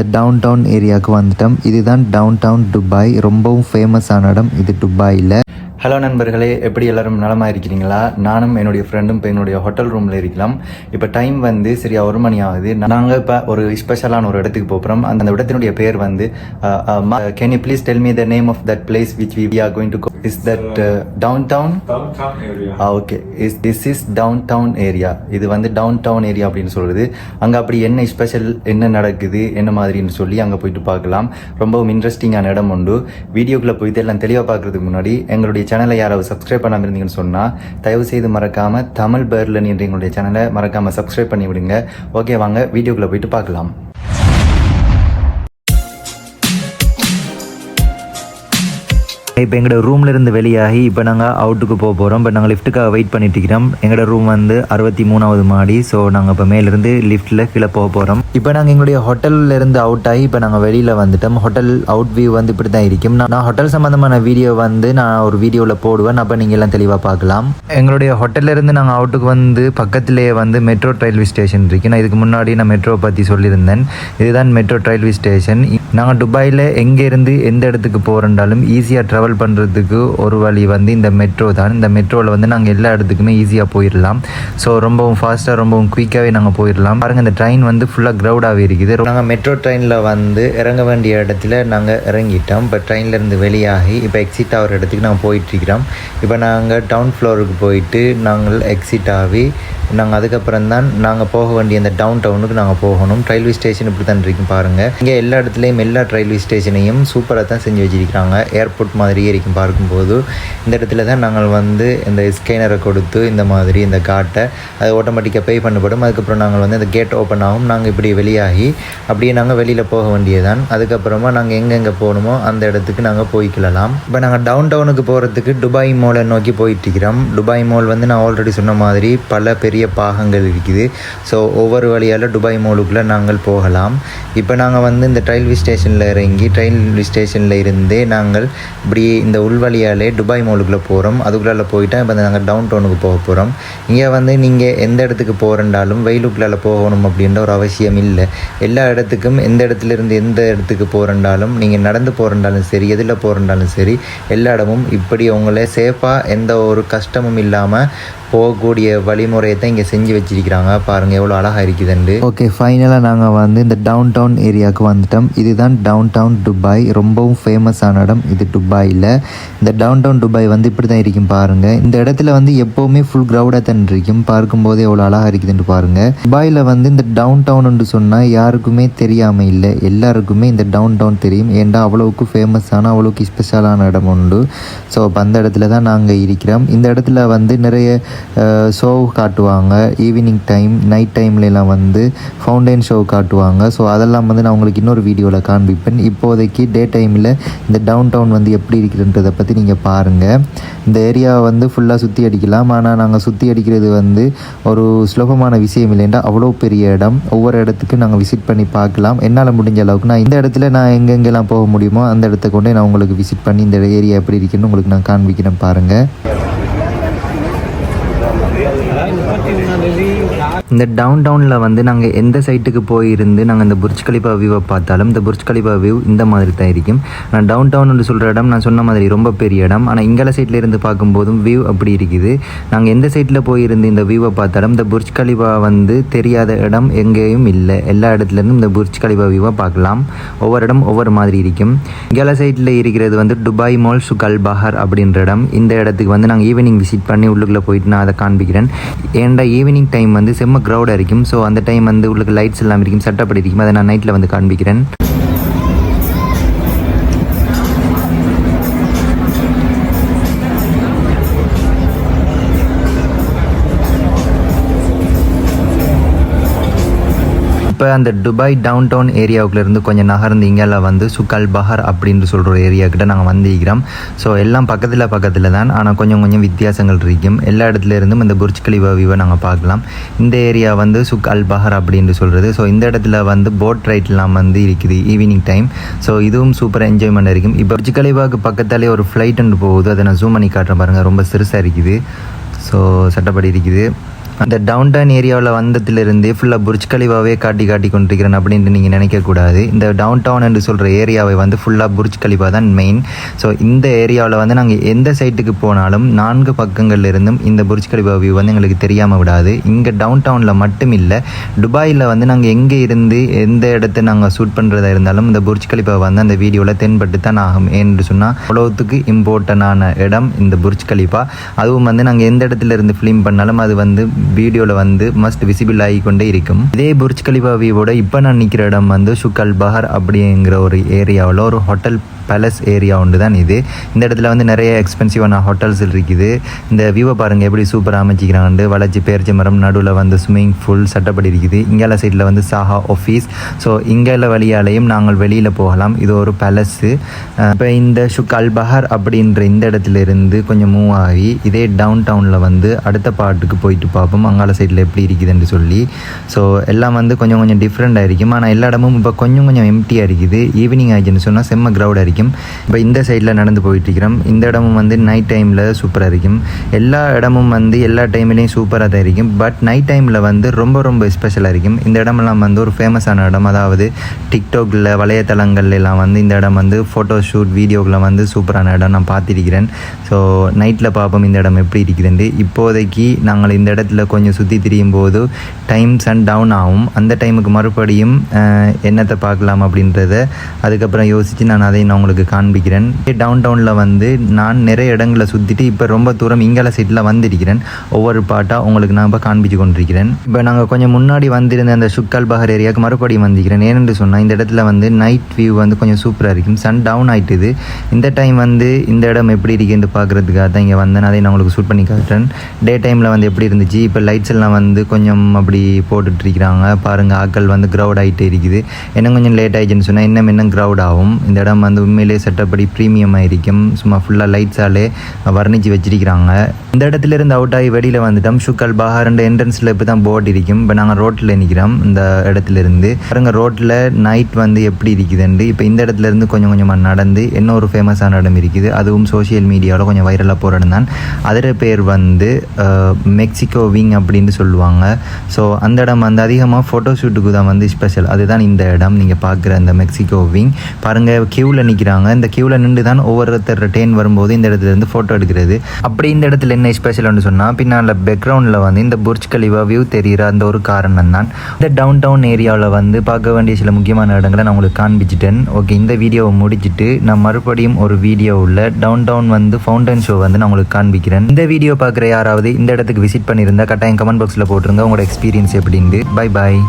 இந்த down down ஏரியாவுக்கு வந்துட்டோம். இதுதான் டவுன் டவுன் துபாய் ரொம்பவும் ஃபேமஸான இடம். இது துபாயில் ஹலோ நண்பர்களே எப்படி எல்லாரும் நலமாக இருக்கிறீங்களா? நானும் என்னுடைய ஃப்ரெண்டும் இப்போ என்னுடைய ஹோட்டல் ரூமில் இருக்கலாம் இப்போ டைம் வந்து சரியாக ஒரு மணி ஆகுது. நாங்கள் இப்போ ஒரு ஸ்பெஷலான ஒரு இடத்துக்கு போகிறோம் அந்த அந்த இடத்தினுடைய பேர் வந்து can you please tell me the name of that place which we are going to is that downtown area. Okay is this is downtown area இது வந்து டவுன் டவுன் ஏரியா அப்படின்னு சொல்றது. அங்கே அப்படி என்ன ஸ்பெஷல் என்ன நடக்குது என்ன மாதிரின்னு சொல்லி அங்கே போயிட்டு பார்க்கலாம். ரொம்பவும் இன்ட்ரெஸ்டிங்கான இடம் உண்டு. வீடியோக்குள்ளே போயிட்டு எல்லாம் தெளிவாக பார்க்கறதுக்கு முன்னாடி எங்களுடைய சேனலை யாராவது சப்ஸ்கிரைப் பண்ணாமல் இருந்தீங்கன்னு சொன்னால் தயவு செய்து மறக்காம தமிழ் பேர்லன் என்ற எங்களுடைய சேனலை மறக்காம சப்ஸ்கிரைப் பண்ணி விடுங்க ஓகே வாங்க வீடியோக்குள்ளே போயிட்டு பார்க்கலாம். இப்போ எங்களோட ரூம்ல இருந்து வெளியாகி இப்போ நாங்கள் அவுட்டுக்கு போக போகிறோம் இப்போ நாங்கள் லிஃப்ட்டுக்காக வெயிட் பண்ணிட்டு இருக்கிறோம். எங்களோட ரூம் வந்து அறுபத்தி மூணாவது மாடி. ஸோ நாங்கள் இப்போ மேலிருந்து லிஃப்ட்டில் கீழே போக போகிறோம் இப்போ நாங்கள் எங்களுடைய ஹோட்டல்ல இருந்து அவுட் ஆகி இப்போ நாங்கள் வெளியில் வந்துட்டோம். ஹோட்டல் அவுட் வியூ வந்து இப்படி தான் இருக்கும். நான் ஹோட்டல் சம்மந்தமான வீடியோ வந்து நான் ஒரு வீடியோவில் போடுவேன். அப்போ நீங்கள் எல்லாம் தெளிவாக பார்க்கலாம். எங்களுடைய ஹோட்டல்ல இருந்து நாங்கள் அவுட்டுக்கு வந்து பக்கத்திலேயே வந்து மெட்ரோ ரயில்வே ஸ்டேஷன் இருக்கு. நான் இதுக்கு முன்னாடி நான் மெட்ரோ பற்றி சொல்லியிருந்தேன். இதுதான் மெட்ரோ ரயில்வே ஸ்டேஷன் நாங்கள் துபாயில் எங்கேருந்து எந்த இடத்துக்கு போகிறோன்றாலும் ஈஸியாக ட்ராவல் ட்ராவல் பண்ணுறதுக்கு ஒரு வழி வந்து இந்த மெட்ரோ தான். இந்த மெட்ரோவில் வந்து நாங்கள் எல்லா இடத்துக்குமே ஈஸியாக போயிடலாம் ஸோ ரொம்பவும் ஃபாஸ்ட்டாக ரொம்பவும் குயிக்காகவே நாங்கள் போயிடலாம் பாருங்கள் இந்த ட்ரெயின் வந்து ஃபுல்லாக க்ரௌடாகவே இருக்குது. நாங்கள் மெட்ரோ ட்ரெயினில் வந்து இறங்க வேண்டிய இடத்துல நாங்கள் இறங்கிட்டோம். இப்போ ட்ரெயின்லேருந்து வெளியாகி இப்போ எக்ஸிட் ஆகிற இடத்துக்கு நாங்கள் போயிட்டுருக்கிறோம். இப்போ நாங்கள் டவுன் ஃப்ளோருக்கு போயிட்டு நாங்கள் எக்ஸிட் ஆகி நாங்கள் அதுக்கப்புறம் தான் நாங்கள் போக வேண்டிய அந்த டவுன் டவுனுக்கு நாங்கள் போகணும். ரயில்வே ஸ்டேஷன் இப்படி தான் இருக்கும் பாருங்கள் இங்கே எல்லா இடத்துலையும் எல்லா ரயில்வே ஸ்டேஷனையும் சூப்பராக தான் செஞ்சு வச்சிருக்கிறாங்க. ஏர்போர்ட் மாதிரியே இருக்கும் பார்க்கும்போது இந்த இடத்துல தான் நாங்கள் வந்து இந்த ஸ்கேனரை கொடுத்து இந்த மாதிரி இந்த காட்டை அது ஆட்டோமேட்டிக்காக பே பண்ணப்படும். அதுக்கப்புறம் நாங்கள் வந்து இந்த கேட் ஓப்பன் ஆகும். நாங்கள் இப்படி வெளியாகி அப்படியே நாங்கள் வெளியில் போக வேண்டியதுதான். அதுக்கப்புறமா நாங்கள் எங்கெங்கே போகணுமோ அந்த இடத்துக்கு நாங்கள் போய்க்கிடலாம். இப்போ நாங்கள் டவுன் டவுனுக்கு போகிறதுக்கு துபாய் மாலை நோக்கி போயிட்டுருக்கிறோம். துபாய் மால் வந்து நான் ஆல்ரெடி சொன்ன மாதிரி பல பெரிய பாகங்கள் இருக்குது. ஸோ ஒவ்வொரு வழியால் துபாய் மாலுக்குள்ளே நாங்கள் போகலாம். இப்போ நாங்கள் வந்து இந்த ரயில்வே ஸ்டேஷனில் இறங்கி ரயில்வே ஸ்டேஷனில் இருந்தே நாங்கள் இப்படி இந்த உள்வழியாலே துபாய் மாலுக்குள்ளே போகிறோம் அதுக்குள்ளால போயிட்டா இப்போ நாங்கள் டவுன் டவுனுக்கு போக போகிறோம் இங்கே வந்து நீங்கள் எந்த இடத்துக்கு போகிறண்டாலும் வெயிலுக்குள்ளால போகணும் அப்படின்ற ஒரு அவசியம் இல்லை. எல்லா இடத்துக்கும் எந்த இடத்துல இருந்து எந்த இடத்துக்கு போகிறண்டாலும் நீங்கள் நடந்து போகிறண்டாலும் சரி எதில் போகிறண்டாலும் சரி எல்லா இடமும் இப்படி உங்களை சேஃபாக எந்த ஒரு கஷ்டமும் இல்லாமல் போகக்கூடிய வழிமுறையை தான் இங்கே செஞ்சு வச்சிருக்கிறாங்க. பாருங்கள் எவ்வளோ அழகாக இருக்குதுண்டு ஓகே ஃபைனலாக நாங்கள் வந்து இந்த டவுன் டவுன் ஏரியாவுக்கு வந்துட்டோம். இதுதான் டவுன் டவுன் துபாய் ரொம்பவும் ஃபேமஸான இடம். இது துபாயில் இந்த டவுன் டவுன் துபாய் வந்து இப்படி தான் இருக்கும் பாருங்கள் இந்த இடத்துல வந்து எப்போவுமே ஃபுல் க்ரௌடாக தான் இருக்கும். பார்க்கும்போது எவ்வளோ அழகாக இருக்குதுன்னு பாருங்கள் துபாயில் வந்து இந்த டவுன் டவுன்னு சொன்னால் யாருக்குமே தெரியாமல் இல்லை. எல்லாருக்குமே இந்த டவுன் டவுன் தெரியும். ஏன்டா அவ்வளோவுக்கு ஃபேமஸான அவ்வளோக்கு ஸ்பெஷலான இடம் உண்டு. ஸோ அப்போ அந்த இடத்துல தான் நாங்கள் இருக்கிறோம். இந்த இடத்துல வந்து நிறைய ஷோ காட்டுவாங்க. ஈவினிங் டைம் நைட் டைம்லலாம் வந்து ஃபவுண்டைன் ஷோ காட்டுவாங்க. ஸோ அதெல்லாம் வந்து நான் உங்களுக்கு இன்னொரு வீடியோவில் காண்பிப்பேன். இப்போதைக்கு டே டைமில் இந்த டவுன் டவுன் வந்து எப்படி இருக்குன்றதை பற்றி நீங்கள் பாருங்கள் இந்த ஏரியாவை வந்து ஃபுல்லாக சுற்றி அடிக்கலாம். ஆனால் நாங்கள் சுற்றி அடிக்கிறது வந்து ஒரு சுலபமான விஷயம் இல்லைண்டா அவ்வளோ பெரிய இடம். ஒவ்வொரு இடத்துக்கு நாங்கள் விசிட் பண்ணி பார்க்கலாம். என்னால் முடிஞ்ச அளவுக்கு நான் இந்த இடத்துல நான் எங்கெங்கெல்லாம் போக முடியுமோ அந்த இடத்த கொண்டே நான் உங்களுக்கு விசிட் பண்ணி இந்த ஏரியா எப்படி இருக்குன்னு உங்களுக்கு நான் காண்பிக்கிறேன் பாருங்கள் இந்த டவுன் டவுனில் வந்து நாங்கள் எந்த சைட்டுக்கு போயிருந்து நாங்கள் இந்த புர்ஜ் கலிபா வியூவை பார்த்தாலும் இந்த புர்ஜ் கலிபா வியூ இந்த மாதிரி தான் இருக்கும். ஆனால் டவுன் டவுன் சொல்கிற இடம் நான் சொன்ன மாதிரி ரொம்ப பெரிய இடம். ஆனால் இங்கல சைட்டில் இருந்து பார்க்கும்போதும் வியூ அப்படி இருக்குது. நாங்கள் எந்த சைட்டில் போயிருந்து இந்த வியூவை பார்த்தாலும் இந்த புர்ஜ் கலிபா வந்து தெரியாத இடம் எங்கேயும் இல்லை. எல்லா இடத்துலேருந்தும் இந்த புர்ஜ் கலிபா வியூவை பார்க்கலாம். ஒவ்வொரு இடம் ஒவ்வொரு மாதிரி இருக்கும். இங்கல சைட்டில் இருக்கிறது வந்து துபாய் மால் சுகல் பஹர் அப்படின்ற இடம். இந்த இடத்துக்கு வந்து நாங்கள் ஈவினிங் விசிட் பண்ணி உள்ளுக்குள்ளே போயிட்டு நான் அதை காண்பிக்கிறேன். ஏன்டா ஈவினிங் டைம் வந்து செம்ம க்ரௌடாக இருக்கும். ஸோ அந்த டைம் வந்து உங்களுக்கு லைட்ஸ் எல்லாம் இருக்கும். சட்டப்படி இருக்கும். அதை நான் நைட்டில் வந்து காண்பிக்கிறேன். இப்போ அந்த துபாய் டவுன் டவுன் ஏரியாவுக்குலேருந்து கொஞ்சம் நகர்ந்து இங்கேல வந்து சுக்கல் பஹார் அப்படின்னு சொல்கிற ஒரு ஏரியா கிட்ட நாங்கள் வந்திருக்கிறோம். ஸோ எல்லாம் பக்கத்தில் பக்கத்தில் தான். ஆனால் கொஞ்சம் கொஞ்சம் வித்தியாசங்கள் இருக்கும். எல்லா இடத்துல இருந்தும் இந்த புர்ஜ் கலிபா வியூவை நாங்கள் பார்க்கலாம். இந்த ஏரியா வந்து சுக் அல் பஹர் அப்படின்னு சொல்கிறது ஸோ இந்த இடத்துல வந்து போட் ரைட்லாம் வந்து இருக்குது ஈவினிங் டைம் ஸோ இதுவும் சூப்பர் என்ஜாய்மெண்ட் இருக்கும். இப்போ புர்ஜ் பக்கத்தாலே ஒரு ஃப்ளைட் ஒன்று போகுது. அதை நான் ஜூம் பண்ணி காட்டுறேன் பாருங்கள் ரொம்ப சிறுசாக இருக்குது. ஸோ சட்டப்படி இருக்குது. அந்த டவுன் டவுன் ஏரியாவில் வந்ததுலேருந்தே ஃபுல்லாக புர்ஜ் கலிவாவே காட்டி காட்டி கொண்டிருக்கிறேன் அப்படின்ட்டு நீங்கள் நினைக்கக்கூடாது. இந்த டவுன் டவுன் என்று சொல்கிற ஏரியாவை வந்து ஃபுல்லாக புர்ஜ் கலிவா தான் மெயின் ஸோ இந்த ஏரியாவில் வந்து நாங்கள் எந்த சைட்டுக்கு போனாலும் நான்கு பக்கங்கள்லேருந்தும் இந்த புர்ஜ் கலிவா வியூ வந்து எங்களுக்கு தெரியாமல் விடாது. இங்கே டவுன் டவுனில் மட்டும் இல்லை துபாயில் வந்து நாங்கள் எங்கே இருந்து எந்த இடத்த நாங்கள் ஷூட் பண்ணுறதா இருந்தாலும் இந்த புர்ஜ் கலிபா வந்து அந்த வீடியோவில் தென்பட்டு தான் ஆகும். ஏன்னு சொன்னால் அவ்வளோத்துக்கு இம்பார்ட்டண்டான இடம் இந்த புர்ஜ் கலிபா அதுவும் வந்து நாங்கள் எந்த இடத்துல இருந்து ஃபிலிம் பண்ணாலும் அது வந்து வீடியோவில் வந்து மஸ்ட் விசிபிள் ஆகி கொண்டே இருக்கும். இதே புர்ஜ் கலிபா வியூவோட இப்போ நான் நிற்கிற இடம் வந்து சுக்கல் பஹர் அப்படிங்கிற ஒரு ஏரியாவில் ஒரு ஹோட்டல் பேலஸ் ஏரியா ஒன்று தான் இது. இந்த இடத்துல வந்து நிறைய எக்ஸ்பென்சிவான ஹோட்டல்ஸ் இருக்குது. இந்த வியூவை பாருங்கள் எப்படி சூப்பராக அமைச்சிக்கிறாங்க வளர்ச்சி பேர்ச்சி மரம் நடுவில் வந்து ஸ்விம்மிங் ஃபுல் சட்டப்படி இருக்குது. இங்கால சைடில் வந்து சாஹா ஆஃபீஸ் ஸோ இங்கால வழியாலையும் நாங்கள் வெளியில் போகலாம். இது ஒரு பேலஸ்ஸு இப்போ இந்த ஷுக் அல் பஹர் அப்படின்ற இந்த இடத்துல இருந்து கொஞ்சம் மூவ் ஆகி இதே டவுன் டவுனில் வந்து அடுத்த பாட்டுக்கு போயிட்டு பார்ப்போம். அங்கால சைடில் எப்படி இருக்குதுன்னு சொல்லி. ஸோ எல்லாம் வந்து கொஞ்சம் கொஞ்சம் டிஃப்ரெண்ட்டாக இருக்கும். ஆனால் எல்லா இடமும் இப்போ கொஞ்சம் கொஞ்சம் எம்டியாக இருக்குது. ஈவினிங் ஆகிடுச்சுன்னு சொன்னால் செம்ம க்ரௌடாக இருக்கும். இப்போ இந்த சைடில் நடந்து போயிட்டு இருக்கிறோம். இந்த இடமும் வந்து நைட் டைமில் சூப்பராக இருக்கும். எல்லா இடமும் வந்து எல்லா டைம்லேயும் சூப்பராக தான் இருக்கும். பட் நைட் டைமில் வந்து ரொம்ப ரொம்ப ஸ்பெஷலாக இருக்கும். இந்த இடமெல்லாம் வந்து ஒரு ஃபேமஸான இடம். அதாவது டிக்டாக்ல வலையதளங்கள்ல எல்லாம் வந்து இந்த இடம் வந்து ஃபோட்டோ ஷூட் வீடியோக்களை வந்து சூப்பரான இடம் நான் பார்த்துருக்கிறேன். ஸோ நைட்டில் பார்ப்போம் இந்த இடம் எப்படி இருக்குதுன்னு இப்போதைக்கு நாங்கள் இந்த இடத்துல கொஞ்சம் சுற்றி திரியும் போது டைம்ஸ் அண்ட் டவுன் ஆகும். அந்த டைமுக்கு மறுபடியும் என்னத்தை பார்க்கலாம் அப்படின்றத அதுக்கப்புறம் யோசித்து நான் அதை நான் உங்களுக்கு காண்பிக்கிறேன். டவுன் டவுனில் வந்து நான் நிறைய இடங்களை சுற்றிட்டு இப்போ ரொம்ப தூரம் இங்கால சைட்டில் வந்திருக்கிறேன். ஒவ்வொரு பாட்டாக உங்களுக்கு நான் இப்போ காண்பிச்சு கொண்டிருக்கிறேன். இப்போ நாங்கள் கொஞ்சம் முன்னாடி வந்திருந்த அந்த சுக்கல் பஹர் ஏரியாவுக்கு மறுபடியும் வந்திருக்கிறேன். ஏனென்று சொன்னால் இந்த இடத்துல வந்து நைட் வியூ வந்து கொஞ்சம் சூப்பராக இருக்கும். சன் டவுன் ஆகிட்டுது இந்த டைம் வந்து இந்த இடம் எப்படி இருக்குன்னு பார்க்குறதுக்காக தான் இங்கே வந்தேன். அதை நான் உங்களுக்கு ஷூட் பண்ணி காட்டுறேன். டே டைமில் வந்து எப்படி இருந்துச்சு? இப்போ லைட்ஸ் எல்லாம் வந்து கொஞ்சம் அப்படி போட்டுட்டு இருக்கிறாங்க. பாருங்கள் ஆட்கள் வந்து க்ரௌட் ஆகிட்டே இருக்குது. இன்னும் கொஞ்சம் லேட் ஆகிடுச்சுன்னு சொன்னால் இன்னும் இன்னும் க்ரௌட் ஆகும். இந்த இடம் வந்து உண்மையிலேயே சட்டப்படி ப்ரீமியமாக இருக்கும் சும்மா ஃபுல்லாக லைட்ஸாலே வர்ணிச்சு வச்சிருக்கிறாங்க. இந்த இடத்துல இருந்து அவுட் ஆகி வெளியில் வந்துட்டோம். ஷுக்கல் பஹார்ன்ற என்ட்ரன்ஸில் இப்போ தான் போர்டு இருக்கும். இப்போ நாங்கள் ரோட்டில் நிற்கிறோம் இந்த இடத்துல இருந்து. பாருங்க ரோட்டில் நைட் வந்து எப்படி இருக்குதுண்டு இப்போ இந்த இடத்துல இருந்து கொஞ்சம் கொஞ்சமாக நடந்து என்ன ஒரு ஃபேமஸான இடம் இருக்குது. அதுவும் சோஷியல் மீடியாவில் கொஞ்சம் வைரலாக போகிற இடம் தான் அதோட பேர் வந்து மெக்சிகோவின் மெக்சிகோ அப்படின்னு சொல்லுவாங்க. ஸோ அந்த இடம் வந்து அதிகமாக ஃபோட்டோ ஷூட்டுக்கு தான் வந்து ஸ்பெஷல் அதுதான் இந்த இடம். நீங்கள் பார்க்குற இந்த மெக்சிகோ விங் பாருங்கள் க்யூவில் நிற்கிறாங்க இந்த க்யூவில் நின்று தான் ஒவ்வொருத்தர் ட்ரெயின் வரும்போது இந்த இடத்துல இருந்து ஃபோட்டோ எடுக்கிறது. அப்படி இந்த இடத்துல என்ன ஸ்பெஷல்னு சொன்னால் பின்னால் பேக்ரவுண்டில் வந்து இந்த புர்ஜ் கலிவா வியூ தெரிகிற அந்த ஒரு காரணம் தான். இந்த டவுன் டவுன் ஏரியாவில் வந்து பார்க்க வேண்டிய சில முக்கியமான இடங்களை நான் உங்களுக்கு காண்பிச்சிட்டேன். ஓகே இந்த வீடியோவை முடிச்சுட்டு நான் மறுபடியும் ஒரு வீடியோவில் டவுன் டவுன் வந்து ஃபவுண்டன் ஷோ வந்து நான் உங்களுக்கு காண்பிக்கிறேன். இந்த வீடியோ பார்க்குற யாராவது இந்த இடத்துக்கு விசிட் பண்ணியிருந்தா கட்டாயம் கமெண்ட் பாக்ஸில் போட்டுருங்க. உங்களோட எக்ஸ்பீரியன்ஸ் எப்படின்னு பை பாய்